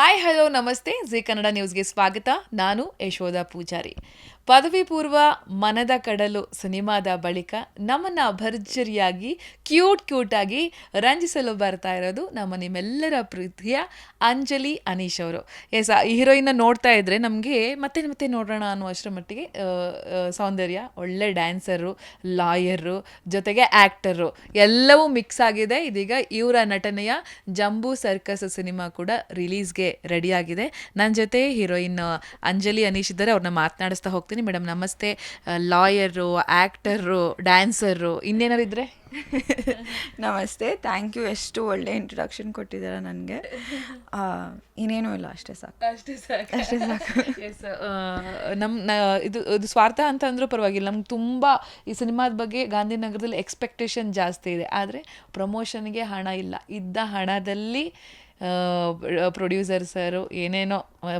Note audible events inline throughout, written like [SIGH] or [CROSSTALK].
Hi hello ನಮಸ್ತೆ. Zee Kannada ನ್ಯೂಸ್ಗೆ ಸ್ವಾಗತ. ನಾನು ಯಶೋಧ ಪೂಜಾರಿ. ಪದವಿ ಪೂರ್ವ ಮನದ ಕಡಲು ಸಿನಿಮಾದ ಬಳಿಕ ನಮ್ಮನ್ನ ಭರ್ಜರಿಯಾಗಿ, ಕ್ಯೂಟ್ ಕ್ಯೂಟ್ ಆಗಿ ರಂಜಿಸಲು ಬರ್ತಾ ಇರೋದು ನಮ್ಮ ನಿಮ್ಮೆಲ್ಲರ ಪ್ರೀತಿಯ ಅಂಜಲಿ, ಅನೀಶ್ ಅವರು. ಎಸ್ ಈ ಹೀರೋಯಿನ್ನ ನೋಡ್ತಾ ಇದ್ರೆ ನಮಗೆ ಮತ್ತೆ ಮತ್ತೆ ನೋಡೋಣ ಅನ್ನುವಷ್ಟರ ಮಟ್ಟಿಗೆ ಸೌಂದರ್ಯ, ಒಳ್ಳೆ ಡ್ಯಾನ್ಸರು ಲಾಯರು ಜೊತೆಗೆ ಆ್ಯಕ್ಟರು ಎಲ್ಲವೂ ಮಿಕ್ಸ್ ಆಗಿದೆ. ಇದೀಗ ಇವರ ನಟನೆಯ ಜಂಬೂ ಸರ್ಕಸ್ ಸಿನಿಮಾ ಕೂಡ ರಿಲೀಸ್ಗೆ ರೆಡಿಯಾಗಿದೆ. ನನ್ನ ಜೊತೆ ಹೀರೋಯಿನ್ ಅಂಜಲಿ ಅನೀಶ್ ಇದ್ದಾರೆ. ಅವ್ರನ್ನ ಮಾತನಾಡಿಸ್ತಾ ಹೋಗ್ತೀನಿ. ಮೇಡಮ್ ನಮಸ್ತೆ. ಲಾಯರು ಆ್ಯಕ್ಟರು ಡ್ಯಾನ್ಸರು ಇನ್ನೇನಾರು ಇದ್ದರೆ [LAUGHS] ನಮಸ್ತೆ. Thank you. ಎಷ್ಟು ಒಳ್ಳೆ ಇಂಟ್ರೊಡಕ್ಷನ್ ಕೊಟ್ಟಿದ್ದಾರೆ ನನಗೆ. ಇನ್ನೇನೂ ಇಲ್ಲ. ಅಷ್ಟೇ ಸಾಕು. ಅಷ್ಟೇ ಸಾಕು. ಅಷ್ಟೇ ಸಾಕು. [LAUGHS] ಎಸ್ ನಮ್ಮ ಇದು ಇದು ಸ್ವಾರ್ಥ ಅಂತ ಅಂದರೂ ಪರವಾಗಿಲ್ಲ. ನಮ್ಗೆ ತುಂಬ ಈ ಸಿನಿಮಾದ ಬಗ್ಗೆ ಗಾಂಧಿನಗರದಲ್ಲಿ ಎಕ್ಸ್ಪೆಕ್ಟೇಷನ್ ಜಾಸ್ತಿ ಇದೆ. ಆದರೆ ಪ್ರಮೋಷನ್ಗೆ ಹಣ ಇಲ್ಲ. ಇದ್ದ ಹಣದಲ್ಲಿ ಪ್ರೊಡ್ಯೂಸರ್ ಸರು ಏನೇನೋ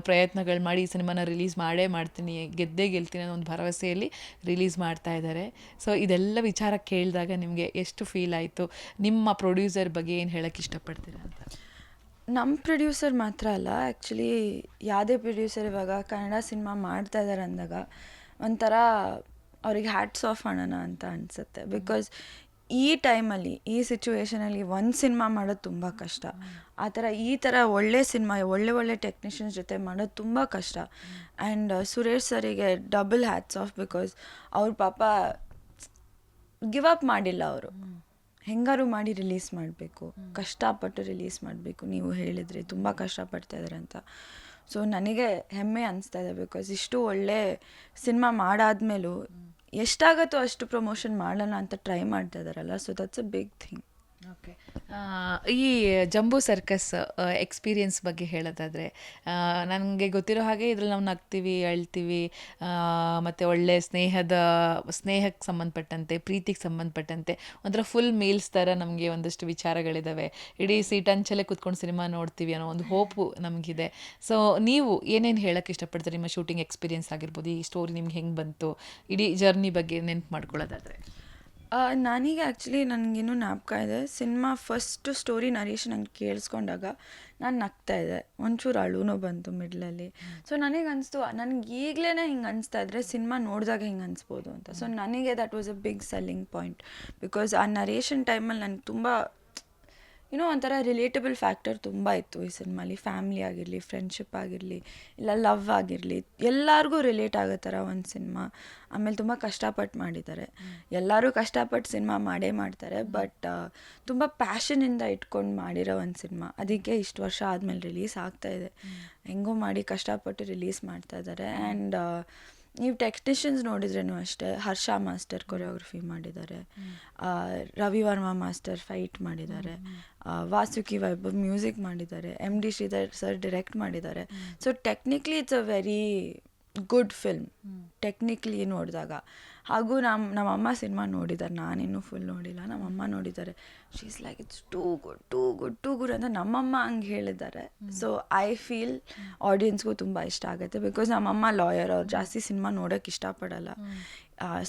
ಪ್ರಯತ್ನಗಳು ಮಾಡಿ ಈ ಸಿನಿಮಾನ ರಿಲೀಸ್ ಮಾಡೇ ಮಾಡ್ತೀನಿ, ಗೆದ್ದೇ ಗೆಲ್ತೀನಿ ಅನ್ನೋ ಒಂದು ಭರವಸೆಯಲ್ಲಿ ರಿಲೀಸ್ ಮಾಡ್ತಾ ಇದ್ದಾರೆ ಸೊ ಇದೆಲ್ಲ ವಿಚಾರ ಕೇಳಿದಾಗ ನಿಮಗೆ ಎಷ್ಟು ಫೀಲ್ ಆಯಿತು? ನಿಮ್ಮ ಪ್ರೊಡ್ಯೂಸರ್ ಬಗ್ಗೆ ಏನು ಹೇಳಕ್ಕೆ ಇಷ್ಟಪಡ್ತೀರಾ ಅಂತ? ನಮ್ಮ ಪ್ರೊಡ್ಯೂಸರ್ ಮಾತ್ರ ಅಲ್ಲ ಆ್ಯಕ್ಚುಲಿ ಯಾವುದೇ ಪ್ರೊಡ್ಯೂಸರ್ ಇವಾಗ ಕನ್ನಡ ಸಿನಿಮಾ ಮಾಡ್ತಾ ಇದ್ದಾರೆ ಅಂದಾಗ ಒಂಥರ ಅವ್ರಿಗೆ ಹ್ಯಾಟ್ಸ್ ಆಫ್ ಮಾಡೋಣ ಅಂತ ಅನಿಸುತ್ತೆ. ಬಿಕಾಸ್ ಈ ಟೈಮಲ್ಲಿ, ಈ ಸಿಚುವೇಶನಲ್ಲಿ ಒಂದು ಸಿನಿಮಾ ಮಾಡೋದು ತುಂಬ ಕಷ್ಟ. ಆ ಥರ ಈ ಥರ ಒಳ್ಳೆ ಸಿನಿಮಾ, ಒಳ್ಳೆ ಒಳ್ಳೆ ಟೆಕ್ನಿಷಿಯನ್ಸ್ ಜೊತೆ ಮಾಡೋದು ತುಂಬ ಕಷ್ಟ. ಆ್ಯಂಡ್ ಸುರೇಶ್ ಸರಿಗೆ ಡಬಲ್ ಹ್ಯಾಟ್ಸ್ ಆಫ್ ಬಿಕಾಸ್ ಅವ್ರ ಪಾಪ ಗಿವ್ ಅಪ್ ಮಾಡಿಲ್ಲ ಅವರು. ಹೆಂಗಾರು ಮಾಡಿ ರಿಲೀಸ್ ಮಾಡಬೇಕು. ಕಷ್ಟಪಟ್ಟು ರಿಲೀಸ್ ಮಾಡಬೇಕು ನೀವು ಹೇಳಿದ್ರಿ. ತುಂಬ ಕಷ್ಟಪಡ್ತಾ ಇದ್ದಾರೆ ಅಂತ. ಸೊ, ನನಗೆ ಹೆಮ್ಮೆ ಅನಿಸ್ತಾ ಇದೆ ಬಿಕಾಸ್ ಇಷ್ಟು ಒಳ್ಳೆ ಸಿನಿಮಾ ಮಾಡಾದ್ಮೇಲೂ ಎಷ್ಟಾಗತ್ತೋ ಅಷ್ಟು ಪ್ರಮೋಷನ್ ಮಾಡೋಣ ಅಂತ ಟ್ರೈ ಮಾಡ್ತಾ ಇದ್ದಾರಲ್ಲ so that's a big thing okay ಈ ಜಂಬೂ ಸರ್ಕಸ್ ಎಕ್ಸ್ಪೀರಿಯನ್ಸ್ ಬಗ್ಗೆ ಹೇಳೋದಾದರೆ ನನಗೆ ಗೊತ್ತಿರೋ ಹಾಗೆ ಇದ್ರಲ್ಲಿ ನಾವು ನಗ್ತೀವಿ, ಅಳ್ತೀವಿ ಮತ್ತು ಒಳ್ಳೆ ಸ್ನೇಹದ, ಸ್ನೇಹಕ್ಕೆ ಸಂಬಂಧಪಟ್ಟಂತೆ, ಪ್ರೀತಿಗೆ ಸಂಬಂಧಪಟ್ಟಂತೆ, ಒಂಥರ ಫುಲ್ ಮೀಲ್ಸ್ ಥರ ನಮಗೆ ಒಂದಷ್ಟು ವಿಚಾರಗಳಿದ್ದಾವೆ ಇಡೀ ಸೀಟ್ ಅಂಚಲ್ಲೇ ಕುತ್ಕೊಂಡು ಸಿನಿಮಾ ನೋಡ್ತೀವಿ ಅನ್ನೋ ಒಂದು ಹೋಪು ನಮಗಿದೆ. ಸೊ ನೀವು ಏನೇನು ಹೇಳೋಕ್ಕೆ ಇಷ್ಟಪಡ್ತೀರಿ? ನಿಮ್ಮ ಶೂಟಿಂಗ್ ಎಕ್ಸ್ಪೀರಿಯನ್ಸ್ ಆಗಿರ್ಬೋದು, ಈ ಸ್ಟೋರಿ ನಿಮ್ಗೆ ಹೆಂಗೆ ಬಂತು? ಇಡೀ ಜರ್ನಿ ಬಗ್ಗೆ ನೆನ್ಪು ಮಾಡ್ಕೊಳ್ಳೋದಾದರೆ. ನನಗೆ ಆ್ಯಕ್ಚುಲಿ ನನಗಿನ್ನೂ ಜ್ಞಾಪಕ ಇದೆ. ಸಿನಿಮಾ ಫಸ್ಟ್ ಸ್ಟೋರಿ ನರೇಶನ್ ನಂಗೆ ಕೇಳಿಸ್ಕೊಂಡಾಗ ನಾನು ನಗ್ತಾ ಇದ್ದೆ. ಒಂಚೂರು ಅಳುನೂ ಬಂತು ಮಿಡ್ಲಲ್ಲಿ ಸೊ ನನಗೆ ಅನಿಸ್ತು, ನನಗೆ ಈಗಲೇ ಹಿಂಗೆ ಅನಿಸ್ತಾ ಇದ್ರೆ ಸಿನಿಮಾ ನೋಡಿದಾಗ ಹಿಂಗೆ ಅನಿಸ್ಬೋದು ಅಂತ. ಸೊ ನನಗೆ that was a big selling point because ಆ ನರೇಶನ್ ಟೈಮಲ್ಲಿ ನನಗೆ ತುಂಬ ಏನೋ ಒಂಥರ ರಿಲೇಟಬಲ್ ಫ್ಯಾಕ್ಟರ್ ತುಂಬ ಇತ್ತು ಈ ಸಿನಿಮಾಲಿ. ಫ್ಯಾಮ್ಲಿ ಆಗಿರಲಿ ಫ್ರೆಂಡ್ಶಿಪ್ ಆಗಿರಲಿ ಇಲ್ಲ ಲವ್ ಆಗಿರಲಿ ಎಲ್ಲರಿಗೂ ರಿಲೇಟ್ ಆಗೋ ಥರ ಒಂದು ಸಿನಿಮಾ. ಆಮೇಲೆ ತುಂಬ ಕಷ್ಟಪಟ್ಟು ಮಾಡಿದ್ದಾರೆ. ಎಲ್ಲರೂ ಕಷ್ಟಪಟ್ಟು ಸಿನಿಮಾ ಮಾಡೇ ಮಾಡ್ತಾರೆ ಬಟ್ ತುಂಬ ಪ್ಯಾಷನಿಂದ ಇಟ್ಕೊಂಡು ಮಾಡಿರೋ ಒಂದು ಸಿನಿಮಾ. ಅದಕ್ಕೆ ಇಷ್ಟು ವರ್ಷ ಆದಮೇಲೆ ರಿಲೀಸ್ ಆಗ್ತಾ ಇದೆ. ಹೆಂಗೋ ಮಾಡಿ ಕಷ್ಟಪಟ್ಟು ರಿಲೀಸ್ ಮಾಡ್ತಾ ಇದ್ದಾರೆ ಆ್ಯಂಡ್ ನೀವು ಟೆಕ್ನಿಷಿಯನ್ಸ್ ನೋಡಿದ್ರೇನು ಅಷ್ಟೇ ಹರ್ಷ ಮಾಸ್ಟರ್ ಕೊರಿಯೋಗ್ರಫಿ ಮಾಡಿದ್ದಾರೆ. ರವಿ ವರ್ಮಾ ಮಾಸ್ಟರ್ ಫೈಟ್ ಮಾಡಿದ್ದಾರೆ. ವಾಸುಕಿ ವೈಭವ್ ಮ್ಯೂಸಿಕ್ ಮಾಡಿದ್ದಾರೆ. M D Sridhar sir direct ಮಾಡಿದ್ದಾರೆ. So technically it's a very good film technically ನೋಡಿದಾಗ. ಹಾಗೂ ನಮ್ಮ ನಮ್ಮಮ್ಮ ಸಿನಿಮಾ ನೋಡಿದ್ದಾರೆ. ನಾನಿನ್ನೂ ಫುಲ್ ನೋಡಿಲ್ಲ. ನಮ್ಮಮ್ಮ ನೋಡಿದ್ದಾರೆ. She's like it's too good too good too good ಅಂತ ನಮ್ಮಮ್ಮ ಹಂಗೆ ಹೇಳಿದ್ದಾರೆ. ಸೊ ಐ ಫೀಲ್ ಆಡಿಯನ್ಸ್ಗೂ ತುಂಬ ಇಷ್ಟ ಆಗುತ್ತೆ. ಬಿಕಾಸ್ ನಮ್ಮಮ್ಮ ಲಾಯರ್ ಅವ್ರು ಜಾಸ್ತಿ ಸಿನಿಮಾ ನೋಡೋಕ್ಕೆ ಇಷ್ಟಪಡಲ್ಲ.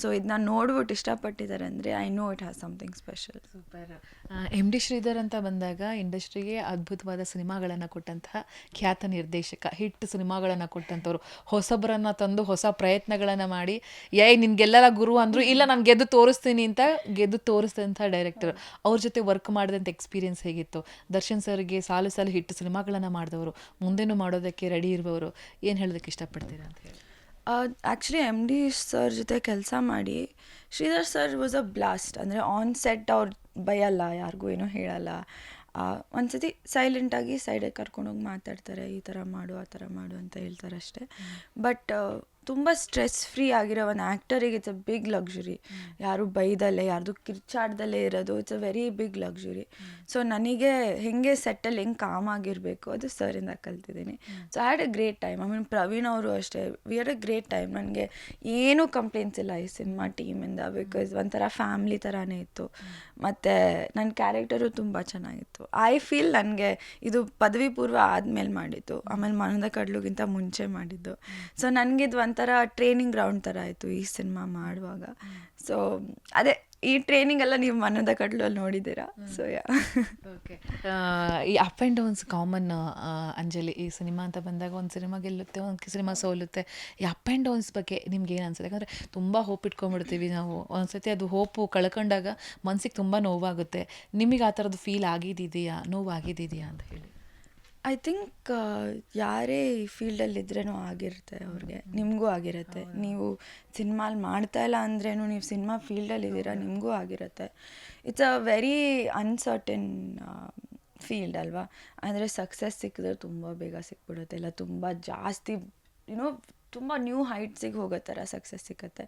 ಸೊ ಇದನ್ನ ನೋಡ್ಬಿಟ್ಟು ಇಷ್ಟಪಟ್ಟಿದ್ದಾರೆ ಅಂದರೆ I know it has something special super M D Sridhar ಅಂತ ಬಂದಾಗ ಇಂಡಸ್ಟ್ರಿಗೆ ಅದ್ಭುತವಾದ ಸಿನಿಮಾಗಳನ್ನು ಕೊಟ್ಟಂತಹ ಖ್ಯಾತ ನಿರ್ದೇಶಕ ಹಿಟ್ ಸಿನಿಮಾಗಳನ್ನು ಕೊಟ್ಟಂಥವ್ರು. ಹೊಸಬರನ್ನ ತಂದು ಹೊಸ ಪ್ರಯತ್ನಗಳನ್ನು ಮಾಡಿ ಏಯ್ ನಿನ್ಗೆಲ್ಲರ ಗುರು ಅಂದರು ಇಲ್ಲ ನಾನು ಗೆದ್ದು ತೋರಿಸ್ತೀನಿ ಅಂತ ಗೆದ್ದು ತೋರಿಸಿದಂಥ ಡೈರೆಕ್ಟರ್ ಅವ್ರ ಜೊತೆ ವರ್ಕ್ ಮಾಡಿದಂಥ ಎಕ್ಸ್ಪೀರಿಯನ್ಸ್ ಹೇಗಿತ್ತು? ದರ್ಶನ್ ಸರ್ಗೆ ಸಾಲು ಸಾಲು ಹಿಟ್ ಸಿನಿಮಾಗಳನ್ನು ಮಾಡಿದವರು ಮುಂದೆನೂ ಮಾಡೋದಕ್ಕೆ ರೆಡಿ ಇರುವವರು ಏನು ಹೇಳೋದಕ್ಕೆ ಇಷ್ಟಪಡ್ತೀರಾ ಅಂತ ಹೇಳಿ. ಆ್ಯಕ್ಚುಲಿ ಎಂ ಡಿ ಸರ್ ಜೊತೆ ಕೆಲಸ ಮಾಡಿ Sridhar sir was a blast ಅಂದರೆ ಆನ್ ಸೆಟ್ ಅವ್ರು ಬೈಯಲ್ಲ ಯಾರಿಗೂ ಏನೂ ಹೇಳಲ್ಲ. ಒಂದ್ಸತಿ ಸೈಲೆಂಟಾಗಿ ಸೈಡಿಗೆ ಕರ್ಕೊಂಡೋಗಿ ಮಾತಾಡ್ತಾರೆ ಈ ಥರ ಮಾಡು ಆ ಥರ ಮಾಡು ಅಂತ ಹೇಳ್ತಾರೆ ಅಷ್ಟೇ. ಬಟ್ ತುಂಬ ಸ್ಟ್ರೆಸ್ ಫ್ರೀ ಆಗಿರೋ ಒಂದು ಆ್ಯಕ್ಟರಿಗೆ ಇಟ್ಸ್ ಅ ಬಿಗ್ ಲಕ್ಸುರಿ ಯಾರು ಬೈದಲ್ಲೇ, ಯಾರ್ದು ಕಿರ್ಚಾಡ್ದಲ್ಲೇ ಇರೋದು it's a very big luxury so ನನಗೆ ಹೆಂಗೆ ಸೆಟ್ಟಲ್ಲಿ ಹೆಂಗೆ ಕಾಮ್ ಆಗಿರಬೇಕು ಅದು ಸರಿಂದ ಕಲ್ತಿದ್ದೀನಿ. So I had a great time I mean Praveen ಅವರು ಅಷ್ಟೇ. We had a great time ನನಗೆ ಏನೂ ಕಂಪ್ಲೇಂಟ್ಸ್ ಇಲ್ಲ ಈ ಸಿನಿಮಾ ಟೀಮಿಂದ ಬಿಕಾಸ್ ಒಂಥರ ಫ್ಯಾಮ್ಲಿ ಥರನೇ ಇತ್ತು. ಮತ್ತು ನನ್ನ ಕ್ಯಾರೆಕ್ಟರು ತುಂಬ ಚೆನ್ನಾಗಿತ್ತು. ಐ ಫೀಲ್ ನನಗೆ ಇದು ಪದವಿ ಪೂರ್ವ ಆದಮೇಲೆ ಮಾಡಿದ್ದು. ಆಮೇಲೆ ಮನದ ಕಡ್ಲುಗಿಂತ ಮುಂಚೆ ಮಾಡಿದ್ದು. ಸೊ ನನಗಿದು ಒಂಥರ ಟ್ರೈನಿಂಗ್ ಗ್ರೌಂಡ್ ಥರ ಆಯಿತು ಈ ಸಿನಿಮಾ ಮಾಡುವಾಗ. ಸೊ ಅದೇ ಈ ಟ್ರೈನಿಂಗ್ ಎಲ್ಲ ನೀವು ಮನದ ಕಡಲಲ್ಲಿ ನೋಡಿದ್ದೀರಾ? ಸೊ ಯಾ ಓಕೆ ಈ up and downs common Anjali ಈ ಸಿನಿಮಾ ಅಂತ ಬಂದಾಗ ಒಂದು ಸಿನಿಮಾ ಗೆಲ್ಲುತ್ತೆ ಒಂದು ಸಿನಿಮಾ ಸೋಲುತ್ತೆ. ಈ ಅಪ್ ಆ್ಯಂಡ್ ಡೌನ್ಸ್ ಬಗ್ಗೆ ನಿಮ್ಗೆ ಏನು ಅನ್ಸುತ್ತೆ? ಯಾಕಂದರೆ ತುಂಬ ಹೋಪ್ ಇಟ್ಕೊಂಡ್ಬಿಡ್ತೀವಿ ನಾವು. ಒಂದ್ಸತಿ ಅದು ಹೋಪು ಕಳ್ಕೊಂಡಾಗ ಮನಸ್ಸಿಗೆ ತುಂಬ ನೋವಾಗುತ್ತೆ. ನಿಮಗೆ ಆ ಥರದ್ದು ಫೀಲ್ ಆಗಿದ್ದಿದೆಯಾ ನೋವಾಗಿದ್ದಿದೆಯಾ ಅಂತ ಹೇಳಿ. ಐ ಥಿಂಕ್ ಯಾರೇ ಈ ಫೀಲ್ಡಲ್ಲಿದ್ರೂ ಆಗಿರುತ್ತೆ ಅವ್ರಿಗೆ. ನಿಮಗೂ ಆಗಿರುತ್ತೆ. ನೀವು ಸಿನಿಮಾಲ್ ಮಾಡ್ತಾ ಇಲ್ಲ ಅಂದ್ರೇನು ನೀವು ಸಿನಿಮಾ ಫೀಲ್ಡಲ್ಲಿದ್ದೀರಾ ನಿಮಗೂ ಆಗಿರುತ್ತೆ. It's a very uncertain field ಅಲ್ವಾ? ಅಂದರೆ ಸಕ್ಸಸ್ ಸಿಕ್ಕಿದ್ರೆ ತುಂಬ ಬೇಗ ಸಿಕ್ಬಿಡುತ್ತೆ. ಇಲ್ಲ ತುಂಬ ಜಾಸ್ತಿ ಯುನೋ ತುಂಬ ನ್ಯೂ ಹೈಟ್ಸಿಗೆ ಹೋಗೋ ಥರ ಸಕ್ಸಸ್ ಸಿಗುತ್ತೆ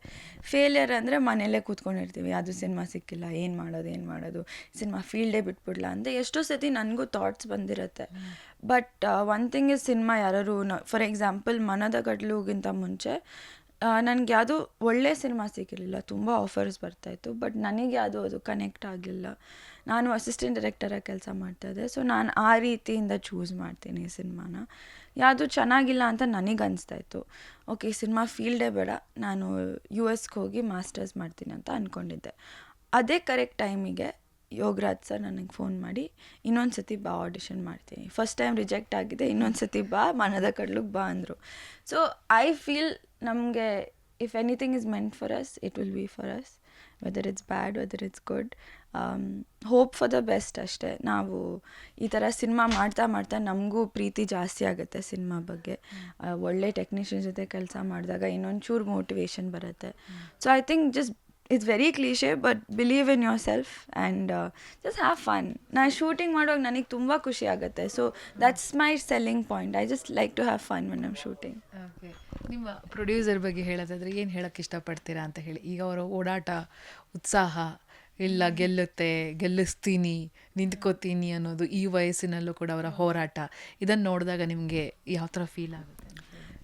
ಫೇಲಿಯರ್ ಅಂದರೆ ಮನೇಲೇ ಕೂತ್ಕೊಂಡಿರ್ತೀವಿ. ಅದು ಸಿನಿಮಾ ಸಿಕ್ಕಿಲ್ಲ. ಏನು ಮಾಡೋದು ಏನು ಮಾಡೋದು? ಸಿನಿಮಾ ಫೀಲ್ಡೇ ಬಿಟ್ಬಿಡ್ಲಾ ಅಂತ ಎಷ್ಟೋ ಸತಿ ನನಗೂ ಥಾಟ್ಸ್ ಬಂದಿರುತ್ತೆ. But one thing is cinema ಯಾರು ಫಾರ್ ಎಕ್ಸಾಂಪಲ್ ಮನದ ಗಡ್ಲುಗಿಂತ ಮುಂಚೆ ನನಗೆ ಯಾವುದು ಒಳ್ಳೆ ಸಿನಿಮಾ ಸಿಕ್ಕಿರಲಿಲ್ಲ. ತುಂಬ ಆಫರ್ಸ್ ಬರ್ತಾಯಿತ್ತು ಬಟ್ ನನಗೆ ಯಾವುದೋ ಅದು ಕನೆಕ್ಟ್ ಆಗಲಿಲ್ಲ. ನಾನು ಅಸಿಸ್ಟೆಂಟ್ ಡೈರೆಕ್ಟರಾಗಿ ಕೆಲಸ ಮಾಡ್ತಾಯಿದ್ದೆ ಸೊ ನಾನು ಆ ರೀತಿಯಿಂದ ಚೂಸ್ ಮಾಡ್ತೀನಿ ಸಿನಿಮಾನ ಯಾವುದು ಚೆನ್ನಾಗಿಲ್ಲ ಅಂತ ನನಗೆ ಅನಿಸ್ತಾಯಿತ್ತು ಓಕೆ ಈ ಸಿನಿಮಾ ಫೀಲ್ಡೇ ಬೇಡ. ನಾನು ಯು ಎಸ್ಗೆ ಹೋಗಿ ಮಾಸ್ಟರ್ಸ್ ಮಾಡ್ತೀನಿ ಅಂತ ಅಂದ್ಕೊಂಡಿದ್ದೆ ಅದೇ ಕರೆಕ್ಟ್ ಟೈಮಿಗೆ ಯೋಗರಾಜ್ ಸರ್ ನನಗೆ ಫೋನ್ ಮಾಡಿ ಇನ್ನೊಂದು ಸತಿ ಬಾ ಆಡಿಷನ್ ಮಾಡ್ತೀನಿ. ಫಸ್ಟ್ ಟೈಮ್ ರಿಜೆಕ್ಟ್ ಆಗಿದೆ ಇನ್ನೊಂದು ಸತಿ ಬಾ, ಮನದ ಕಡ್ಲಿಗೆ ಬಾ ಅಂದರು. ಸೊ ಐ ಫೀಲ್ ನಮಗೆ if anything is meant for us it will be for us whether it's bad whether it's good hope for the best ಅಷ್ಟೇ. ನಾವು ಈ ಥರ ಸಿನಿಮಾ ಮಾಡ್ತಾ ಮಾಡ್ತಾ ನಮಗೂ ಪ್ರೀತಿ ಜಾಸ್ತಿ ಆಗುತ್ತೆ ಸಿನಿಮಾ ಬಗ್ಗೆ. ಒಳ್ಳೆ ಟೆಕ್ನಿಷಿಯನ್ ಜೊತೆ ಕೆಲಸ ಮಾಡಿದಾಗ ಇನ್ನೊಂಚೂರು ಮೋಟಿವೇಶನ್ ಬರುತ್ತೆ. So I think just it's very cliche but believe in yourself and just have fun ನಾನು ಶೂಟಿಂಗ್ ಮಾಡುವಾಗ ನನಗೆ ತುಂಬ ಖುಷಿ ಆಗುತ್ತೆ. So that's my selling point I just like to have fun when I'm shooting okay ನಿಮ್ಮ producer ಬಗ್ಗೆ ಹೇಳೋದಾದ್ರೆ ಏನು ಹೇಳಕ್ಕೆ ಇಷ್ಟಪಡ್ತೀರಾ ಅಂತ ಹೇಳಿ. ಈಗ ಅವರ ಓಡಾಟ ಉತ್ಸಾಹ, ಇಲ್ಲ ಗೆಲ್ಲುತ್ತೆ, ಗೆಲ್ಲಿಸ್ತೀನಿ, ನಿಂತ್ಕೋತೀನಿ ಅನ್ನೋದು ಈ ವಯಸ್ಸಿನಲ್ಲೂ ಕೂಡ ಅವರ ಹೋರಾಟ. ಇದನ್ನು ನೋಡಿದಾಗ ನಿಮಗೆ ಯಾವ ಥರ ಫೀಲ್ ಆಗುತ್ತೆ?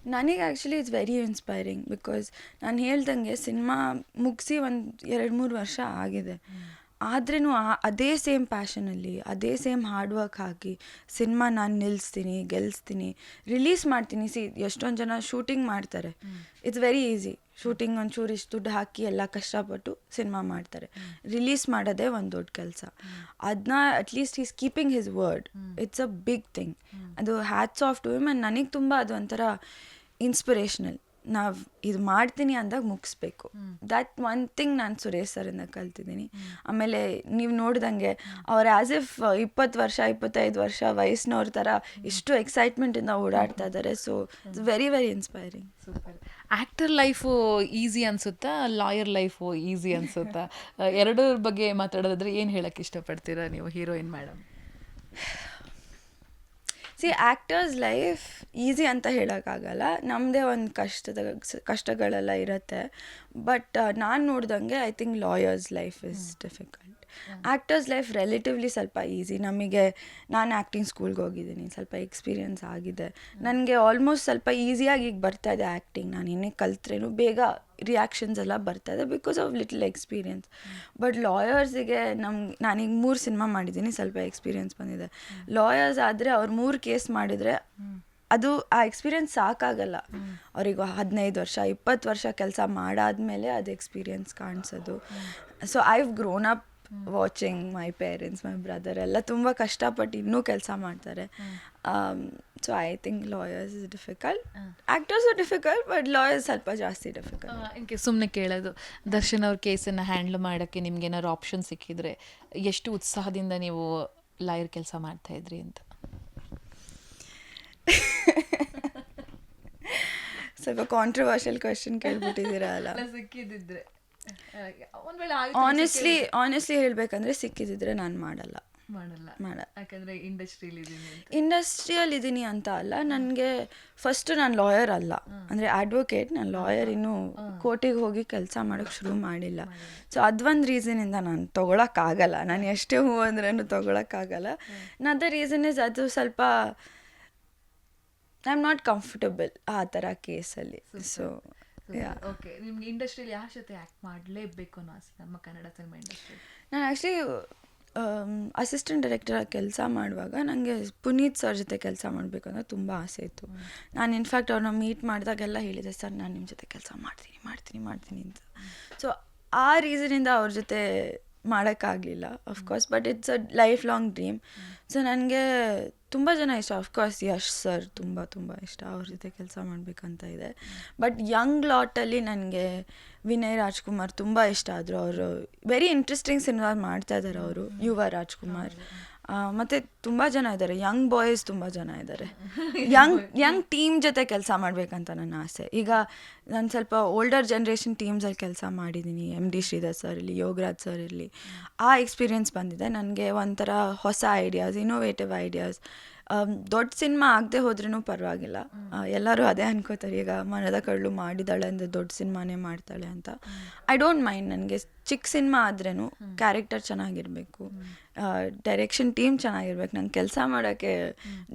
ನನಗೆ actually it's very inspiring because ನಾನು ಹೇಳ್ದಂಗೆ ಸಿನಿಮಾ ಮುಗಿಸಿ ಒಂದು ಎರಡು ಮೂರು ವರ್ಷ ಆಗಿದೆ. ಆದ್ರೂ ಅದೇ ಸೇಮ್ ಪ್ಯಾಷನಲ್ಲಿ ಅದೇ ಸೇಮ್ ಹಾರ್ಡ್ ವರ್ಕ್ ಹಾಕಿ ಸಿನಿಮಾ ನಾನು ನಿಲ್ಲಿಸ್ತೀನಿ ಗೆಲ್ಲಿಸ್ತೀನಿ ರಿಲೀಸ್ ಮಾಡ್ತೀನಿ. ಸಿ ಎಷ್ಟೊಂದು ಜನ ಶೂಟಿಂಗ್ ಮಾಡ್ತಾರೆ. ಇಟ್ಸ್ ವೆರಿ ಈಸಿ ಶೂಟಿಂಗ್ ಒಂಚೂರು ಇಷ್ಟು ದುಡ್ಡು ಹಾಕಿ ಎಲ್ಲ ಕಷ್ಟಪಟ್ಟು ಸಿನಿಮಾ ಮಾಡ್ತಾರೆ. ರಿಲೀಸ್ ಮಾಡೋದೇ ಒಂದು ದೊಡ್ಡ ಕೆಲಸ. ಅದನ್ನ at least is keeping his word it's a big thing ಅದು ಹ್ಯಾಟ್ಸ್ ಆಫ್ ಟು ಆ್ಯಂಡ್ ನನಗೆ ತುಂಬ ಅದು ಒಂಥರ ಇನ್ಸ್ಪಿರೇಷ್ನಲ್ ನಾವು ಇದು ಮಾಡ್ತೀನಿ ಅಂದಾಗ ಮುಗಿಸ್ಬೇಕು. ದಟ್ ಒನ್ ಥಿಂಗ್ ನಾನು ಸುರೇಶ್ ಸರಿಂದ ಕಲ್ತಿದ್ದೀನಿ. ಆಮೇಲೆ ನೀವು ನೋಡ್ದಂಗೆ ಅವ್ರು ಆ್ಯಸ್ ಇಫ್ ಇಪ್ಪತ್ತು ವರ್ಷ ಇಪ್ಪತ್ತೈದು ವರ್ಷ ವಯಸ್ಸಿನವ್ರ ಥರ ಇಷ್ಟು ಎಕ್ಸೈಟ್ಮೆಂಟಿಂದ ಓಡಾಡ್ತಾ ಇದ್ದಾರೆ so it's very very inspiring super. Actor life easy ಅನಿಸುತ್ತಾ? Lawyer life easy ಅನಿಸುತ್ತಾ? ಎರಡರ ಬಗ್ಗೆ ಮಾತಾಡೋದಾದ್ರೆ ಏನು ಹೇಳಕ್ಕೆ ಇಷ್ಟಪಡ್ತೀರಾ ನೀವು heroine madam [SIGHS] see actors life easy ಅಂತ ಹೇಳೋಕ್ಕಾಗಲ್ಲ. ನಮ್ಮದೇ ಒಂದು ಕಷ್ಟದ ಕಷ್ಟಗಳೆಲ್ಲ ಇರುತ್ತೆ. ಬಟ್ ನಾನು ನೋಡ್ದಂಗೆ I think lawyers life is difficult actors life relatively ಸ್ವಲ್ಪ ಈಸಿ ನಮಗೆ ನಾನು ಆ್ಯಕ್ಟಿಂಗ್ ಸ್ಕೂಲ್ಗೆ ಹೋಗಿದ್ದೀನಿ. ಸ್ವಲ್ಪ ಎಕ್ಸ್ಪೀರಿಯನ್ಸ್ ಆಗಿದೆ. ನನಗೆ ಆಲ್ಮೋಸ್ಟ್ ಸ್ವಲ್ಪ ಈಸಿಯಾಗಿ ಈಗ ಬರ್ತಾ ಇದೆ ಆ್ಯಕ್ಟಿಂಗ್ ನಾನು ಇನ್ನೇ ಕಲ್ತ್ರೇನು ಬೇಗ ರಿಯಾಕ್ಷನ್ಸ್ ಎಲ್ಲ ಬರ್ತದೆ because of little experience but ಲಾಯರ್ಸಿಗೆ ನಮ್ಗೆ ನಾನೀಗ ಮೂರು ಸಿನಿಮಾ ಮಾಡಿದ್ದೀನಿ ಸ್ವಲ್ಪ ಎಕ್ಸ್ಪೀರಿಯನ್ಸ್ ಬಂದಿದೆ. ಲಾಯರ್ಸ್ ಆದರೆ ಅವ್ರು ಮೂರು ಕೇಸ್ ಮಾಡಿದರೆ ಅದು ಆ ಎಕ್ಸ್ಪೀರಿಯನ್ಸ್ ಸಾಕಾಗಲ್ಲ. ಅವ್ರಿಗೆ ಹದಿನೈದು ವರ್ಷ ಇಪ್ಪತ್ತು ವರ್ಷ ಕೆಲಸ ಮಾಡಾದ್ಮೇಲೆ ಅದು experience ಕಾಣಿಸೋದು. So I grown up watching my parents my brother ಎಲ್ಲ ತುಂಬ ಕಷ್ಟಪಟ್ಟು ಇನ್ನೂ ಕೆಲಸ ಮಾಡ್ತಾರೆ. So I think lawyers is difficult actors difficult but lawyers ಸ್ವಲ್ಪ ಜಾಸ್ತಿ ಡಿಫಿಕಲ್ಟ್ ಹಿಂಗೆ ಸುಮ್ಮನೆ ಕೇಳೋದು ದರ್ಶನ್ ಅವ್ರ ಕೇಸನ್ನು ಹ್ಯಾಂಡ್ಲ್ ಮಾಡೋಕ್ಕೆ ನಿಮ್ಗೆ ಏನಾದ್ರು ಆಪ್ಷನ್ ಸಿಕ್ಕಿದ್ರೆ ಎಷ್ಟು ಉತ್ಸಾಹದಿಂದ ನೀವು ಲಾಯರ್ ಕೆಲಸ ಮಾಡ್ತಾ ಇದ್ರಿ ಅಂತ? [LAUGHS] ಸ್ವಲ್ಪ ಕಾಂಟ್ರವರ್ಷಿಯಲ್ ಕ್ವೆಶನ್ ಕೇಳ್ಬಿಟ್ಟಿದ್ದೀರಾ ಅಲ್ಲ ಸಿಕ್ಕಿದ್ರೆ [LAUGHS] ಆನೆಸ್ಟ್ಲಿ ಆನೆಸ್ಟ್ಲಿ ಹೇಳಬೇಕಂದ್ರೆ ಸಿಕ್ಕಿದ್ದಿದ್ರೆ ನಾನು ಮಾಡಲ್ಲ. ಮಾಡಲ್ಲ. ಮಾಡ ಯಾಕಂದ್ರೆ ಇಂಡಸ್ಟ್ರಿಯಲ್ಲಿ ಇದೀನಿ ಅಂತ. ಇಂಡಸ್ಟ್ರಿಯಲ್ ಇದ್ದೀನಿ ಅಂತ ಅಲ್ಲ ನನಗೆ ಫಸ್ಟ್ ನಾನು ಲಾಯರ್ ಅಲ್ಲ. ಅಂದರೆ ಅಡ್ವೊಕೇಟ್ ನಾನು ಲಾಯರ್ ಇನ್ನೂ ಕೋರ್ಟಿಗೆ ಹೋಗಿ ಕೆಲಸ ಮಾಡೋಕ್ಕೆ ಶುರು ಮಾಡಿಲ್ಲ. ಸೊ ಅದೊಂದು ರೀಸನಿಂದ ನಾನು ತೊಗೊಳಕ್ಕಾಗಲ್ಲ ನಾನು ಎಷ್ಟೇ ಹೂ ಅಂದ್ರೂ ತೊಗೊಳಕ್ಕಾಗಲ್ಲ ನದ ರೀಸನ್ ಇಸ್ ಅದು ಸ್ವಲ್ಪ ಐ ಆಮ್ ನಾಟ್ ಕಂಫರ್ಟಬಲ್ ಆ ಥರ ಕೇಸಲ್ಲಿ ಸೊ ಓಕೆ ನಿಮ್ಗೆ ಇಂಡಸ್ಟ್ರಿಯಲ್ಲಿ ಯಾವ ಜೊತೆ ಆ್ಯಕ್ಟ್ ಮಾಡಲೇಬೇಕು ಅನ್ನೋ ಆಸೆ ನಮ್ಮ ಕನ್ನಡ ಸಿನಿಮಾ ಇಂಡಸ್ಟ್ರಿ ನಾನು ಆ್ಯಕ್ಚುಲಿ ಅಸಿಸ್ಟೆಂಟ್ ಡೈರೆಕ್ಟರಾಗಿ ಕೆಲಸ ಮಾಡುವಾಗ ನನಗೆ ಪುನೀತ್ ಸರ್ ಜೊತೆ ಕೆಲಸ ಮಾಡಬೇಕು ಅಂತ ತುಂಬ ಆಸೆ ಇತ್ತು. ನಾನು ಇನ್ಫ್ಯಾಕ್ಟ್ ಅವ್ರನ್ನ ಮೀಟ್ ಮಾಡಿದಾಗೆಲ್ಲ ಹೇಳಿದೆ, ಸರ್, ನಾನು ನಿಮ್ಮ ಜೊತೆ ಕೆಲಸ ಮಾಡ್ತೀನಿ ಮಾಡ್ತೀನಿ ಮಾಡ್ತೀನಿ ಅಂತ. ಸೊ ಆ ರೀಸನಿಂದ ಅವ್ರ ಜೊತೆ ಮಾಡೋಕ್ಕಾಗಲಿಲ್ಲ of course but it's a life long dream so ನನಗೆ ತುಂಬ ಜನ ಇಷ್ಟ ಅಫ್ಕೋರ್ಸ್ ಯಶ್ ಸರ್ ತುಂಬ ತುಂಬ ಇಷ್ಟ. ಅವ್ರ ಜೊತೆ ಕೆಲಸ ಮಾಡಬೇಕಂತ ಇದೆ. ಬಟ್ ಯಂಗ್ ಲಾಟಲ್ಲಿ ನನಗೆ ವಿನಯ್ ರಾಜ್ಕುಮಾರ್ ತುಂಬ ಇಷ್ಟ ಆದರು. ಅವರು ವೆರಿ ಇಂಟ್ರೆಸ್ಟಿಂಗ್ ಸಿನಿಮಾ ಮಾಡ್ತಾ ಇದ್ದಾರೆ ಅವರು ಯುವ ರಾಜ್ಕುಮಾರ್. ಮತ್ತೆ ತುಂಬ ಜನ ಇದ್ದಾರೆ ಯಂಗ್ ಬಾಯ್ಸ್ ತುಂಬ ಜನ ಇದ್ದಾರೆ ಯಂಗ್ ಯಂಗ್ ಟೀಮ್ ಜೊತೆ ಕೆಲಸ ಮಾಡ್ಬೇಕಂತ ನನ್ನ ಆಸೆ. ಈಗ ನಾನು ಸ್ವಲ್ಪ ಓಲ್ಡರ್ ಜನ್ರೇಷನ್ ಟೀಮ್ಸಲ್ಲಿ ಕೆಲಸ ಮಾಡಿದ್ದೀನಿ ಎಂ ಡಿ ಶ್ರೀಧರ್ ಸರ್ ಇರಲಿ, ಯೋಗರಾಜ್ ಸರ್ ಇರಲಿ. ಆ ಎಕ್ಸ್ಪೀರಿಯೆನ್ಸ್ ಬಂದಿದೆ. ನನಗೆ ಒಂಥರ ಹೊಸ ಐಡಿಯಾಸ್ ಇನೋವೇಟಿವ್ ಐಡಿಯಾಸ್ ದೊಡ್ಡ ಸಿನಿಮಾ ಆಗದೆ ಹೋದ್ರೂ ಪರವಾಗಿಲ್ಲ. ಎಲ್ಲರೂ ಅದೇ ಅನ್ಕೋತಾರೆ ಈಗ ಮನದ ಕಳ್ಳು ಮಾಡಿದಾಳೆ ಅಂದರೆ ದೊಡ್ಡ ಸಿನಿಮಾನೇ ಮಾಡ್ತಾಳೆ ಅಂತ. ಐ ಡೋಂಟ್ ಮೈಂಡ್ ನನಗೆ. ಚಿಕ್ಕ ಸಿನಿಮಾ ಆದ್ರೂ ಕ್ಯಾರೆಕ್ಟರ್ ಚೆನ್ನಾಗಿರಬೇಕು. ಡೈರೆಕ್ಷನ್ ಟೀಮ್ ಚೆನ್ನಾಗಿರ್ಬೇಕು. ನಂಗೆ ಕೆಲಸ ಮಾಡೋಕ್ಕೆ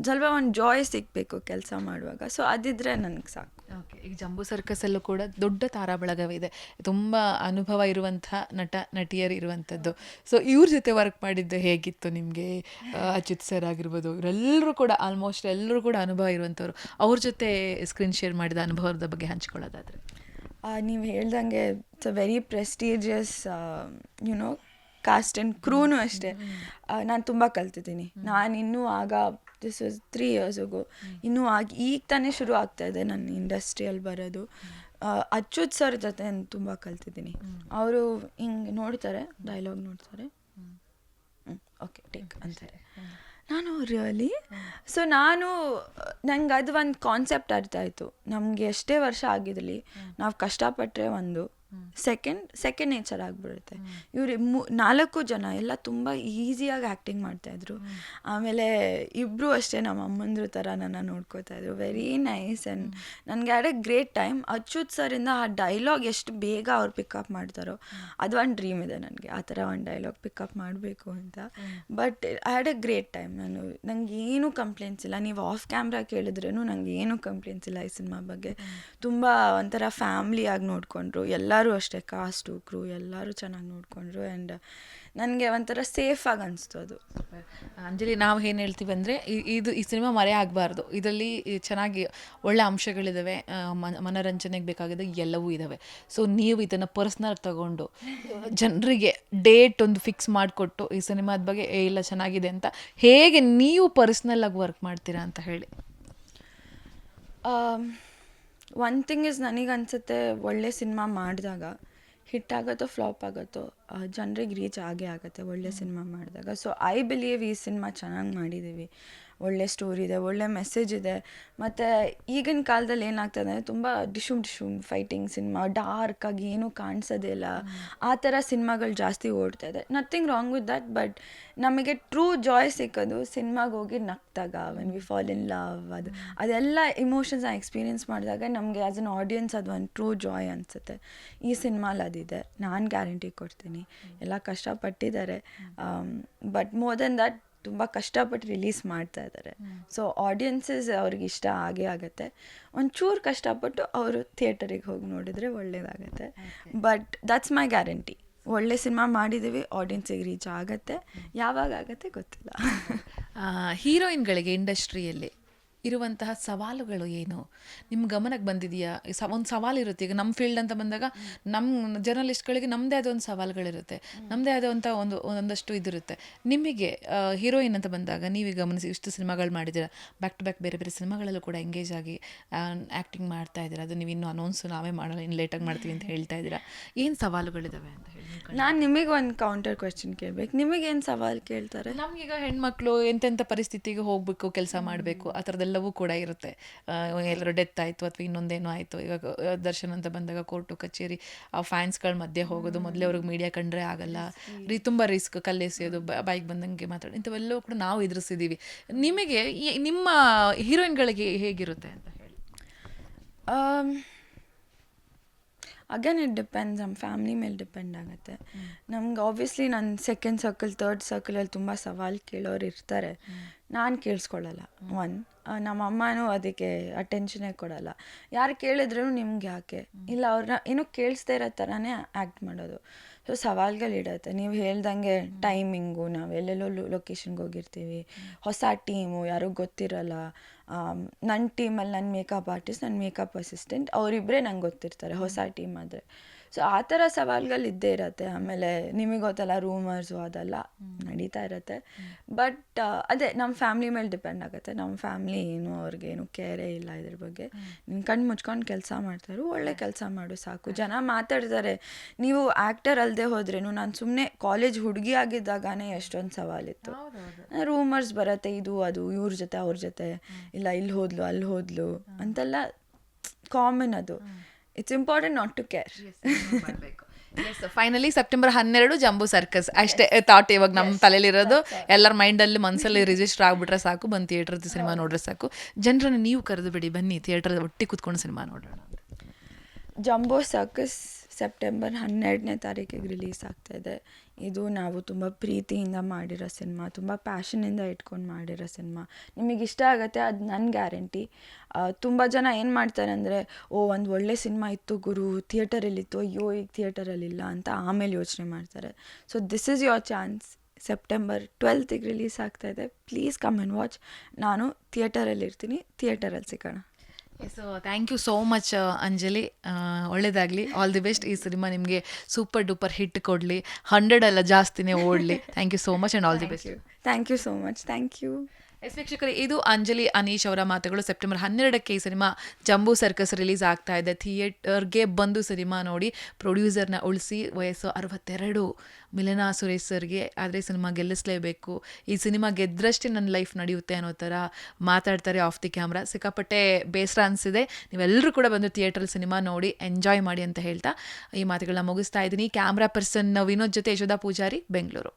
ಸ್ವಲ್ಪ ಒಂದು ಜಾಯ್ ಸಿಗಬೇಕು ಕೆಲಸ ಮಾಡುವಾಗ. ಸೊ ಅದಿದ್ರೆ ನನಗೆ ಸಾಕು. ಓಕೆ, ಈಗ ಜಂಬೂ ಸರ್ಕಸಲ್ಲೂ ಕೂಡ ದೊಡ್ಡ ತಾರಾಬಳಗವಿದೆ. ತುಂಬ ಅನುಭವ ಇರುವಂಥ ನಟ, ನಟಿಯರು ಇರುವಂಥದ್ದು. ಸೊ ಇವ್ರ ಜೊತೆ ವರ್ಕ್ ಮಾಡಿದ್ದು ಹೇಗಿತ್ತು ನಿಮಗೆ? ಅಚ್ಯುತ್ ಸರ್ ಆಗಿರ್ಬೋದು ಇವರೆಲ್ಲರೂ ಕೂಡ ಆಲ್ಮೋಸ್ಟ್ ಎಲ್ಲರೂ ಕೂಡ ಅನುಭವ ಇರುವಂಥವ್ರು. ಅವ್ರ ಜೊತೆ ಸ್ಕ್ರೀನ್ ಶೇರ್ ಮಾಡಿದ ಅನುಭವದ ಬಗ್ಗೆ ಹಂಚ್ಕೊಳ್ಳೋದಾದ್ರೆ. ನೀವು ಹೇಳ್ದಂಗೆ it's a very prestigious you know cast and ಕ್ರೂನು ಅಷ್ಟೇ. ನಾನು ತುಂಬ ಕಲ್ತಿದ್ದೀನಿ. ನಾನು ಇನ್ನೂ ಆಗ ದಿಸ್ ವಾಸ್ ತ್ರೀ ಇಯರ್ಸ್ಗೂ ಇನ್ನೂ ಆಗ ಈಗ ತಾನೇ ಶುರು ಆಗ್ತಾ ಇದೆ ನನ್ನ ಇಂಡಸ್ಟ್ರಿಯಲ್ಲಿ ಬರೋದು. ಅಚ್ಯುತ್ ಸರ್ ಜೊತೆ ನಾನು ತುಂಬ ಕಲ್ತಿದ್ದೀನಿ. ಅವರು ಹಿಂಗೆ ನೋಡ್ತಾರೆ ಡೈಲಾಗ್ ನೋಡ್ತಾರೆ. ಓಕೆ ಟೇಕ್ ಅಂತಾರೆ. ನಾನು ರಿಯಲಿ ಸೊ ನಾನು ನಂಗೆ ಅದು ಒಂದು ಕಾನ್ಸೆಪ್ಟ್ ಅರ್ಥ ಆಯಿತು. ನಮಗೆ ಎಷ್ಟೇ ವರ್ಷ ಆಗಿರಲಿ ನಾವು ಕಷ್ಟಪಟ್ಟರೆ ಒಂದು ಸೆಕೆಂಡ್ ಸೆಕೆಂಡ್ ನೇಚರ್ ಆಗಿಬಿಡುತ್ತೆ. ಇವ್ರು ಮೂ ನಾಲ್ಕು ಜನ ಎಲ್ಲ ತುಂಬ ಈಸಿಯಾಗಿ ಆ್ಯಕ್ಟಿಂಗ್ ಮಾಡ್ತಾಯಿದ್ರು ಆಮೇಲೆ ಇಬ್ಬರು ಅಷ್ಟೇ ನಮ್ಮ ಅಮ್ಮಂದ್ರ ಥರ ನನ್ನ ನೋಡ್ಕೋತಾ ಇದ್ರು. ವೆರಿ ನೈಸ್ ಆ್ಯಂಡ್ ನನಗೆ had a great time Achyut ಸರಿಂದ ಆ ಡೈಲಾಗ್ ಎಷ್ಟು ಬೇಗ ಅವ್ರು ಪಿಕಪ್ ಮಾಡ್ತಾರೋ ಅದು ಒಂದು ಡ್ರೀಮ್ ಇದೆ ನನಗೆ ಆ ಥರ ಒಂದು ಡೈಲಾಗ್ ಪಿಕಪ್ ಮಾಡಬೇಕು ಅಂತ. But I had a great time ನಾನು ನಂಗೆ ಏನೂ ಕಂಪ್ಲೇಂಟ್ಸ್ ಇಲ್ಲ. ನೀವು ಆಫ್ ಕ್ಯಾಮ್ರಾ ಕೇಳಿದ್ರೂ ನಂಗೆ ಏನೂ ಕಂಪ್ಲೇಂಟ್ಸ್ ಇಲ್ಲ ಈ ಸಿನಿಮಾ ಬಗ್ಗೆ. ತುಂಬ ಒಂಥರ ಫ್ಯಾಮ್ಲಿಯಾಗಿ ನೋಡಿಕೊಂಡ್ರು. ಎಲ್ಲರೂ ಅಷ್ಟೇ ಕಾಸ್ಟು ಕ್ರೂ ಎಲ್ಲರೂ ಚೆನ್ನಾಗಿ ನೋಡಿಕೊಂಡ್ರು ಆ್ಯಂಡ್ ನನಗೆ ಒಂಥರ ಸೇಫಾಗಿ ಅನಿಸ್ತು ಅದು. ಅಂಜಲಿ ನಾವು ಏನು ಹೇಳ್ತೀವಿ ಅಂದರೆ ಇದು ಈ ಸಿನಿಮಾ ಮರೆ ಆಗಬಾರ್ದು. ಇದರಲ್ಲಿ ಚೆನ್ನಾಗಿ ಒಳ್ಳೆ ಅಂಶಗಳಿದ್ದಾವೆ ಮನರಂಜನೆಗೆ ಬೇಕಾಗಿದ್ದ ಎಲ್ಲವೂ ಇದ್ದಾವೆ ಸೊ ನೀವು ಇದನ್ನು ಪರ್ಸ್ನಲ್ ತಗೊಂಡು ಜನರಿಗೆ ಡೇಟ್ ಒಂದು ಫಿಕ್ಸ್ ಮಾಡಿಕೊಟ್ಟು ಈ ಸಿನಿಮಾದ ಬಗ್ಗೆ ಏ ಇಲ್ಲ ಚೆನ್ನಾಗಿದೆ ಅಂತ ಹೇಗೆ ನೀವು ಪರ್ಸ್ನಲ್ಲಾಗಿ ವರ್ಕ್ ಮಾಡ್ತೀರಾ ಅಂತ ಹೇಳಿ. ಒನ್ ಥಿಂಗ್ ಇಸ್ ನನಗೆ ಅನ್ಸುತ್ತೆ ಒಳ್ಳೆ ಸಿನಿಮಾ ಮಾಡಿದಾಗ ಹಿಟ್ ಫ್ಲಾಪ್ ಆಗುತ್ತೋ ಜನರಿಗೆ ರೀಚ್ ಆಗೇ ಆಗುತ್ತೆ ಒಳ್ಳೆ ಸಿನಿಮಾ ಮಾಡಿದಾಗ. ಸೊ ಐ ಬಿಲೀವ್ ಈ ಸಿನಿಮಾ ಚೆನ್ನಾಗಿ ಮಾಡಿದ್ದೀವಿ ಒಳ್ಳೆ ಸ್ಟೋರಿ ಇದೆ, ಒಳ್ಳೆ ಮೆಸೇಜ್ ಇದೆ. ಮತ್ತು ಈಗಿನ ಕಾಲದಲ್ಲಿ ಏನಾಗ್ತದೆ ಅಂದರೆ ತುಂಬ ಡಿಶುಮ್ ಡಿಶುಮ್ ಫೈಟಿಂಗ್ ಸಿನಿಮಾ ಆಗಿ ಏನೂ ಕಾಣಿಸೋದೇ ಇಲ್ಲ. ಆ ಥರ ಸಿನಿಮಾಗಳು ಜಾಸ್ತಿ ಓಡ್ತಾ ಇದೆ. Nothing wrong with that but ನಮಗೆ ಟ್ರೂ ಜಾಯ್ ಸಿಕ್ಕೋದು ಸಿನಿಮಾಗೆ ಹೋಗಿ ನಗ್ದಾಗ when we fall in love ಅದು. ಅದೆಲ್ಲ ಇಮೋಷನ್ಸ್ನ ಎಕ್ಸ್ಪೀರಿಯೆನ್ಸ್ ಮಾಡಿದಾಗ ನಮಗೆ ಆ್ಯಸ್ ಅನ್ ಆಡಿಯನ್ಸ್ ಅದು ಒಂದು ಟ್ರೂ ಜಾಯ್ ಅನಿಸುತ್ತೆ. ಈ ಸಿನಿಮಾಲಿ ಅದಿದೆ. ನಾನು ಗ್ಯಾರಂಟಿ ಕೊಡ್ತೀನಿ. ಎಲ್ಲ ಕಷ್ಟಪಟ್ಟಿದ್ದಾರೆ. ಬಟ್ ಮೋರ್ ದೆನ್ ದಟ್ ತುಂಬ ಕಷ್ಟಪಟ್ಟು ರಿಲೀಸ್ ಮಾಡ್ತಾ ಇದ್ದಾರೆ. ಸೊ ಆಡಿಯನ್ಸಸ್ ಅವ್ರಿಗೆ ಇಷ್ಟ ಆಗೇ ಆಗುತ್ತೆ. ಒಂಚೂರು ಕಷ್ಟಪಟ್ಟು ಅವರು ಥಿಯೇಟರಿಗೆ ಹೋಗಿ ನೋಡಿದರೆ ಒಳ್ಳೇದಾಗುತ್ತೆ. ಬಟ್ ದಟ್ಸ್ ಮೈ ಗ್ಯಾರಂಟಿ ಒಳ್ಳೆ ಸಿನಿಮಾ ಮಾಡಿದ್ದೀವಿ ಆಡಿಯನ್ಸಿಗೆ ರೀಚ್ ಆಗತ್ತೆ. ಯಾವಾಗ ಆಗುತ್ತೆ ಗೊತ್ತಿಲ್ಲ. [LAUGHS] ಹೀರೋಯಿನ್ಗಳಿಗೆ ಇಂಡಸ್ಟ್ರಿಯಲ್ಲಿ ಇರುವಂತಹ ಸವಾಲುಗಳು ಏನು? ನಿಮ್ಮ ಗಮನಕ್ಕೆ ಬಂದಿದೆಯಾ? ಸ ಒಂದು ಸವಾಲು ಇರುತ್ತೆ. ಈಗ ನಮ್ಮ ಫೀಲ್ಡ್ ಅಂತ ಬಂದಾಗ ನಮ್ಮ ಜರ್ನಲಿಸ್ಟ್ಗಳಿಗೆ ನಮ್ಮದೇ ಆದ ಒಂದು ಸವಾಲುಗಳಿರುತ್ತೆ. ನಮ್ಮದೇ ಆದಂಥ ಒಂದು ಒಂದಷ್ಟು ಇದಿರುತ್ತೆ. ನಿಮಗೆ ಹೀರೋಯಿನ್ ಅಂತ ಬಂದಾಗ ನೀವು ಗಮನಿಸಿ ಇಷ್ಟು ಸಿನಿಮಾಗಳು ಮಾಡಿದ್ದೀರಾ ಬ್ಯಾಕ್ ಟು ಬ್ಯಾಕ್ ಬೇರೆ ಬೇರೆ ಸಿನಿಮಾಗಳಲ್ಲೂ ಕೂಡ ಎಂಗೇಜ್ ಆಗಿ ಆ್ಯಕ್ಟಿಂಗ್ ಮಾಡ್ತಾ ಇದ್ದೀರಾ? ಅದು ನೀವು ಇನ್ನೂ ಅನೌನ್ಸ್ ನಾವೇ ಮಾಡಲ್ಲ ಇನ್ನು ಲೇಟಾಗಿ ಮಾಡ್ತೀವಿ ಅಂತ ಹೇಳ್ತಾ ಇದ್ದೀರಾ? ಏನು ಸವಾಲುಗಳಿದ್ದಾವೆ ಅಂತ ಹೇಳಿ ನಾನು ನಿಮಗೆ ಒಂದು ಕೌಂಟರ್ ಕ್ವೆಶನ್ ಕೇಳ್ಬೇಕು. ನಿಮಗೇನು ಸವಾಲು ಕೇಳ್ತಾರೆ? ನಮಗೀಗ ಹೆಣ್ಮಕ್ಳು ಎಂತೆಂಥ ಪರಿಸ್ಥಿತಿಗೆ ಹೋಗಬೇಕು ಕೆಲಸ ಮಾಡಬೇಕು ಆ ಥರದ್ದೆಲ್ಲವೂ ಕೂಡ ಇರುತ್ತೆ. ಎಲ್ಲರೂ ಡೆತ್ ಆಯಿತು ಅಥವಾ ಇನ್ನೊಂದೇನೋ ಆಯಿತು. ಇವಾಗ ದರ್ಶನ್ ಅಂತ ಬಂದಾಗ ಕೋರ್ಟು ಕಚೇರಿ ಆ ಫ್ಯಾನ್ಸ್ಗಳ ಮಧ್ಯೆ ಹೋಗೋದು ಮೊದಲೇ ಅವ್ರಿಗೆ ಮೀಡಿಯಾ ಕಂಡ್ರೆ ಆಗಲ್ಲ. ರೀ ತುಂಬ ರಿಸ್ಕ್ ಕಲ್ಲೆಸೆಯೋದು ಬೈಕ್ ಬಂದಂಗೆ ಮಾತಾಡೋದು ಇಂಥವೆಲ್ಲವೂ ಕೂಡ ನಾವು ಎದುರಿಸಿದ್ದೀವಿ ನಿಮಗೆ ನಿಮ್ಮ ಹೀರೋಯಿನ್ಗಳಿಗೆ ಹೇಗಿರುತ್ತೆ ಅಂತ ಹೇಳಿ. ಅಗೇನ್ ಇಟ್ ಡಿಪೆಂಡ್ಸ್ ನಮ್ಮ ಫ್ಯಾಮ್ಲಿ ಮೇಲೆ ಡಿಪೆಂಡ್ ಆಗುತ್ತೆ. ನಮ್ಗೆ ಆಬ್ವಿಯಸ್ಲಿ ನನ್ನ ಸೆಕೆಂಡ್ ಸರ್ಕಲ್ ತರ್ಡ್ ಸರ್ಕಲಲ್ಲಿ ತುಂಬ ಸವಾಲು ಕೇಳೋರು ಇರ್ತಾರೆ. ನಾನು ಕೇಳಿಸ್ಕೊಳ್ಳಲ್ಲ. ಒನ್ ನಮ್ಮ ಅಮ್ಮನೂ ಅದಕ್ಕೆ ಅಟೆನ್ಷನೇ ಕೊಡಲ್ಲ. ಯಾರು ಕೇಳಿದ್ರೂ ನಿಮ್ಗೆ ಯಾಕೆ? ಇಲ್ಲ ಅವ್ರನ್ನ ಏನು ಕೇಳಿಸ್ದೇ ಇರೋ ಥರನೇ ಆ್ಯಕ್ಟ್ ಮಾಡೋದು. ಸೊ ಸವಾಲ್ಗಳಿಡತ್ತೆ ನೀವು ಹೇಳ್ದಂಗೆ ಟೈಮಿಂಗು ನಾವು ಎಲ್ಲೆಲ್ಲೋ ಲೊಕೇಶನ್ಗೆ ಹೋಗಿರ್ತೀವಿ. ಹೊಸ ಟೀಮು ಯಾರೂ ಗೊತ್ತಿರಲ್ಲ. ನನ್ನ ಟೀಮಲ್ಲಿ ನನ್ನ ಮೇಕಪ್ ಆರ್ಟಿಸ್ಟ್ ನನ್ನ ಮೇಕಪ್ ಅಸಿಸ್ಟೆಂಟ್ ಅವರಿಬ್ಬರೇ ನಂಗೆ ಗೊತ್ತಿರ್ತಾರೆ. ಹೊಸ ಟೀಮ್ ಆದರೆ. ಸೊ ಆ ಥರ ಸವಾಲುಗಳು ಇದ್ದೇ ಇರತ್ತೆ. ಆಮೇಲೆ ನಿಮಗೆ ಗೊತ್ತಲ್ಲ ರೂಮರ್ಸು ಅದೆಲ್ಲ ನಡೀತಾ ಇರತ್ತೆ. ಬಟ್ ಅದೇ ನಮ್ಮ ಫ್ಯಾಮ್ಲಿ ಮೇಲೆ ಡಿಪೆಂಡ್ ಆಗುತ್ತೆ. ನಮ್ಮ ಫ್ಯಾಮ್ಲಿ ಏನು ಅವ್ರಿಗೆ ಏನು ಕೇರೇ ಇಲ್ಲ ಇದ್ರ ಬಗ್ಗೆ. ನಿನ್ನ ಕಣ್ಣು ಮುಚ್ಕೊಂಡು ಕೆಲಸ ಮಾಡ್ತಾರೆ ಒಳ್ಳೆ ಕೆಲಸ ಮಾಡು ಸಾಕು. ಜನ ಮಾತಾಡ್ತಾರೆ ನೀವು ಆ್ಯಕ್ಟರ್ ಅಲ್ಲದೆ ಹೋದ್ರೇನು ನಾನು ಸುಮ್ಮನೆ ಕಾಲೇಜ್ ಹುಡುಗಿ ಆಗಿದ್ದಾಗನೇ ಎಷ್ಟೊಂದು ಸವಾಲಿತ್ತು. ರೂಮರ್ಸ್ ಬರುತ್ತೆ ಇದು ಅದು ಇವ್ರ ಜೊತೆ ಅವ್ರ ಜೊತೆ. ಇಲ್ಲ ಇಲ್ಲಿ ಹೋದ್ಲು ಅಲ್ಲಿ ಹೋದ್ಲು. ಅಂತೆಲ್ಲ ಕಾಮನ್ ಅದು. It's important not to care finally September ಹನ್ನೆರಡು ಜಂಬೂ ಸರ್ಕಸ್ ಅಷ್ಟೇ ಥಾಟ್ ಇವಾಗ ನಮ್ಮ ತಲೆಯಲ್ಲಿರೋದು ಎಲ್ಲರ ಮೈಂಡಲ್ಲಿ ಮನಸ್ಸಲ್ಲಿ ರಿಜಿಸ್ಟರ್ ಆಗ್ಬಿಟ್ರೆ ಸಾಕು ಬಂದು ಥಿಯೇಟರ್ ಸಿನಿಮಾ ನೋಡ್ರೆ ಸಾಕು. ಜನರನ್ನು ನೀವು ಕರೆದು ಬಿಡಿ ಬನ್ನಿ ಥಿಯೇಟರ್ ಒಟ್ಟಿಗೆ ಕೂತ್ಕೊಂಡು ಸಿನಿಮಾ ನೋಡೋಣ ಜಂಬೋ ಸರ್ಕಸ್ ಸೆಪ್ಟೆಂಬರ್ ಹನ್ನೆರಡನೇ ತಾರೀಕಿಗೆ ರಿಲೀಸ್ ಆಗ್ತಾ ಇದೆ. ಇದು ನಾವು ತುಂಬ ಪ್ರೀತಿಯಿಂದ ಮಾಡಿರೋ ಸಿನಿಮಾ, ತುಂಬ ಪ್ಯಾಷನಿಂದ ಇಟ್ಕೊಂಡು ಮಾಡಿರೋ ಸಿನಿಮಾ. ನಿಮಗೆ ಇಷ್ಟ ಆಗುತ್ತೆ, ಅದು ನನ್ನ ಗ್ಯಾರಂಟಿ. ತುಂಬ ಜನ ಏನು ಮಾಡ್ತಾರೆ ಅಂದರೆ, ಓ, ಒಂದು ಒಳ್ಳೆ ಸಿನಿಮಾ ಇತ್ತು ಗುರು ಥಿಯೇಟರಲ್ಲಿತ್ತು ಅಯ್ಯೋ, ಈಗ ಥಿಯೇಟರಲ್ಲಿಲ್ಲ ಅಂತ ಆಮೇಲೆ ಯೋಚನೆ ಮಾಡ್ತಾರೆ. So this is your chance September ಟ್ವೆಲ್ತಿಗೆ release ಆಗ್ತಾ ಇದೆ. ಪ್ಲೀಸ್ ಕಮ್ ಆ್ಯಂಡ್ ವಾಚ್ ನಾನು ಥಿಯೇಟರಲ್ಲಿ ಇರ್ತೀನಿ ಥಿಯೇಟರಲ್ಲಿ ಸಿಗೋಣ. So thank you so much Anjali ಒಳ್ಳೇದಾಗಲಿ. ಆಲ್ ದಿ ಬೆಸ್ಟ್ ಈ ಸಿನಿಮಾ ನಿಮಗೆ ಸೂಪರ್ ಡೂಪರ್ ಹಿಟ್ ಕೊಡಲಿ. ಹಂಡ್ರೆಡ್ ಎಲ್ಲ ಜಾಸ್ತಿನೇ ಓಡಲಿ. Thank you so much and all the best thank you so much thank you yes ವೀಕ್ಷಕರೇ, ಇದು ಅಂಜಲಿ ಅನೀಶ್ ಅವರ ಮಾತುಗಳು. ಸೆಪ್ಟೆಂಬರ್ ಹನ್ನೆರಡಕ್ಕೆ ಈ ಸಿನಿಮಾ ಜಂಬೂ ಸರ್ಕಸ್ ರಿಲೀಸ್ ಆಗ್ತಾ ಇದೆ. ಥಿಯೇಟರ್ಗೆ ಬಂದು ಸಿನಿಮಾ ನೋಡಿ ಪ್ರೊಡ್ಯೂಸರ್ನ ಉಳಿಸಿ ವಯಸ್ಸು ಅರವತ್ತೆರಡು. ಮಿಲನಾ ಸುರೇಶ್ ಸರ್ಗೆ ಆದರೆ ಸಿನಿಮಾ ಗೆಲ್ಲಿಸಲೇಬೇಕು. ಈ ಸಿನಿಮಾ ಗೆದ್ದರಷ್ಟೇ ನನ್ನ ಲೈಫ್ ನಡೆಯುತ್ತೆ ಅನ್ನೋ ಥರ ಮಾತಾಡ್ತಾರೆ ಆಫ್ ದಿ ಕ್ಯಾಮ್ರಾ. ಸಿಕ್ಕಾಪಟ್ಟೆ ಬೇಸರ ಅನಿಸಿದೆ. ನೀವೆಲ್ಲರೂ ಕೂಡ ಬಂದು ಥಿಯೇಟ್ರಲ್ಲಿ ಸಿನಿಮಾ ನೋಡಿ ಎಂಜಾಯ್ ಮಾಡಿ ಅಂತ ಹೇಳ್ತಾ ಈ ಮಾತುಗಳನ್ನ ಮುಗಿಸ್ತಾ ಇದ್ದೀನಿ. ಕ್ಯಾಮ್ರಾ ಪರ್ಸನ್ ವಿನೋದ್ ಜೊತೆ ಯಶೋಧ ಪೂಜಾರಿ, ಬೆಂಗಳೂರು.